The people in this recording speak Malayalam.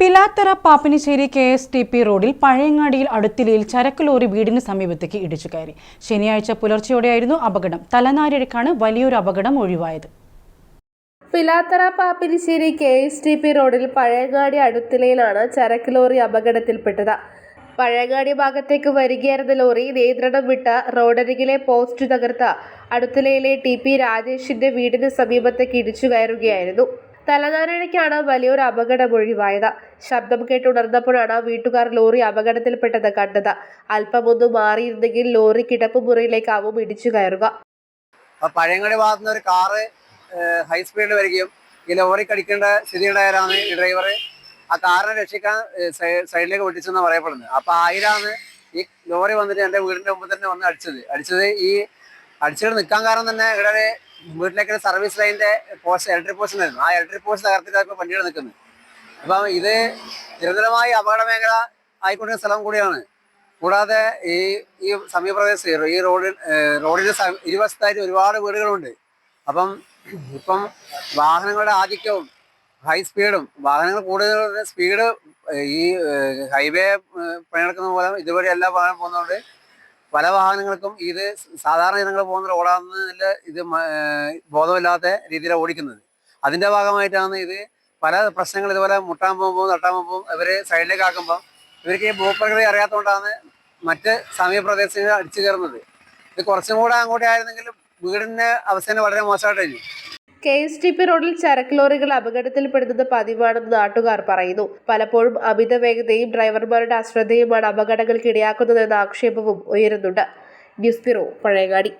Pilathara Pappinisseri K S T P റോഡിൽ പഴയങ്ങാടിയിൽ അടുത്തിലയിൽ ചരക്ക് ലോറി വീടിന് സമീപത്തേക്ക് ഇടിച്ചു കയറി. ശനിയാഴ്ച പുലർച്ചെയോടെയായിരുന്നു അപകടം. തലനാരിഴക്കാണ് വലിയൊരു അപകടം ഒഴിവായത്. Pilathara Pappinisseri K S T P റോഡിൽ പഴയങ്ങാടി അടുത്തിലയിലാണ് ചരക്ക് ലോറി അപകടത്തിൽപ്പെട്ടത്. പഴയങ്ങാടി ഭാഗത്തേക്ക് വരികയായിരുന്ന ലോറി നിയന്ത്രണം വിട്ട റോഡരികിലെ പോസ്റ്റ് തകർത്ത അടുത്തിലയിലെ ടി പി രാജേഷിന്റെ വീടിന് സമീപത്തേക്ക് ഇടിച്ചു കയറുകയായിരുന്നു. തലനാരിഴയ്ക്കാണ് വലിയൊരു അപകടം ഒഴിവായത്. ശബ്ദം കേട്ടുണർന്നപ്പോഴാണ് വീട്ടുകാർ ലോറി അപകടത്തിൽപ്പെട്ടത് കണ്ടത്. അല്പമൊന്ന് മാറിയിരുന്നെങ്കിൽ ലോറി കിടപ്പ് മുറിയിലേക്കാവും ഇടിച്ചു കയറുക. പഴയങ്ങടി പഴയങ്ങാടി ഭാഗത്തു നിന്ന് ഒരു കാറ് ഹൈ സ്പീഡിൽ വരികയും ഈ ലോറി കടിക്കേണ്ട സ്ഥിതിയുണ്ടായാലാണ് ഈ ഡ്രൈവർ ആ കാറിനെ രക്ഷിക്കാൻ സൈഡിലേക്ക് വെട്ടിച്ചെന്ന് പറയപ്പെടുന്നത്. അപ്പൊ ആയിരാണ് ഈ ലോറി വന്നിട്ട് എന്റെ വീടിന്റെ മുമ്പ് തന്നെ വന്ന് അടിച്ചത്. അടിച്ചത് ഈ അടിച്ചിട്ട് നിൽക്കാൻ കാരണം തന്നെ ഇവിടെ വീട്ടിലേക്ക് സർവീസ് ലൈനിന്റെ പോസ്റ്റ് ഇലക്ട്രിക് പോസ്റ്റ് ആയിരുന്നു ആ ഇലക്ട്രിക് പോസ്റ്റ് തകർത്തിട്ട് ഇപ്പോൾ നിൽക്കുന്നത് അപ്പം ഇത് നിരന്തരമായി അപകട മേഖല ആയിക്കൊണ്ടിരുന്ന സ്ഥലം കൂടിയാണ്. കൂടാതെ ഈ ഈ സമീപപ്രദേശത്ത് ഈ റോഡിൽ റോഡിന് ഇരുവശത്തായിട്ട് ഒരുപാട് വീടുകളുണ്ട്. അപ്പം ഇപ്പം വാഹനങ്ങളുടെ ആധിക്യവും ഹൈ സ്പീഡും വാഹനങ്ങൾ കൂടുതൽ സ്പീഡ് ഈ ഹൈവേ പണിയെടുക്കുന്ന പോലെ ഇതുവരെ എല്ലാ വാഹനം പോകുന്നതുകൊണ്ട് പല വാഹനങ്ങൾക്കും ഇത് സാധാരണ ജനങ്ങൾ പോകുന്ന റോഡാണെന്നല്ല ഇത് ബോധമില്ലാത്ത രീതിയിലാണ് ഓടിക്കുന്നത്. അതിന്റെ ഭാഗമായിട്ടാണ് ഇത് പല പ്രശ്നങ്ങൾ ഇതുപോലെ മുട്ടാൻ പോകുമ്പോൾ തട്ടാൻ പോകുമ്പോൾ ഇവരെ സൈഡിലേക്ക് ആക്കുമ്പോൾ ഇവർക്ക് ഈ ഭൂപ്രകൃതി അറിയാത്തതുകൊണ്ടാണ് മറ്റ് സമീപ പ്രദേശങ്ങളിൽ അടിച്ചു കയറുന്നത്. ഇത് കുറച്ചും കൂടെ അങ്ങോട്ടേ ആയിരുന്നെങ്കിൽ വീടിന്റെ അവസ്ഥ വളരെ മോശമായിട്ടായിരുന്നു കെ എസ് ടി പി റോഡിൽ ചരക്ക് ലോറികൾ അപകടത്തിൽപ്പെടുന്നത് പതിവാണെന്ന് നാട്ടുകാർ പറയുന്നു. പലപ്പോഴും അമിത വേഗതയും ഡ്രൈവർമാരുടെ അശ്രദ്ധയുമാണ് അപകടങ്ങൾക്ക് ഇടയാക്കുന്നതെന്ന ആക്ഷേപവും ഉയരുന്നുണ്ട്. News bureau Pazhayangadi.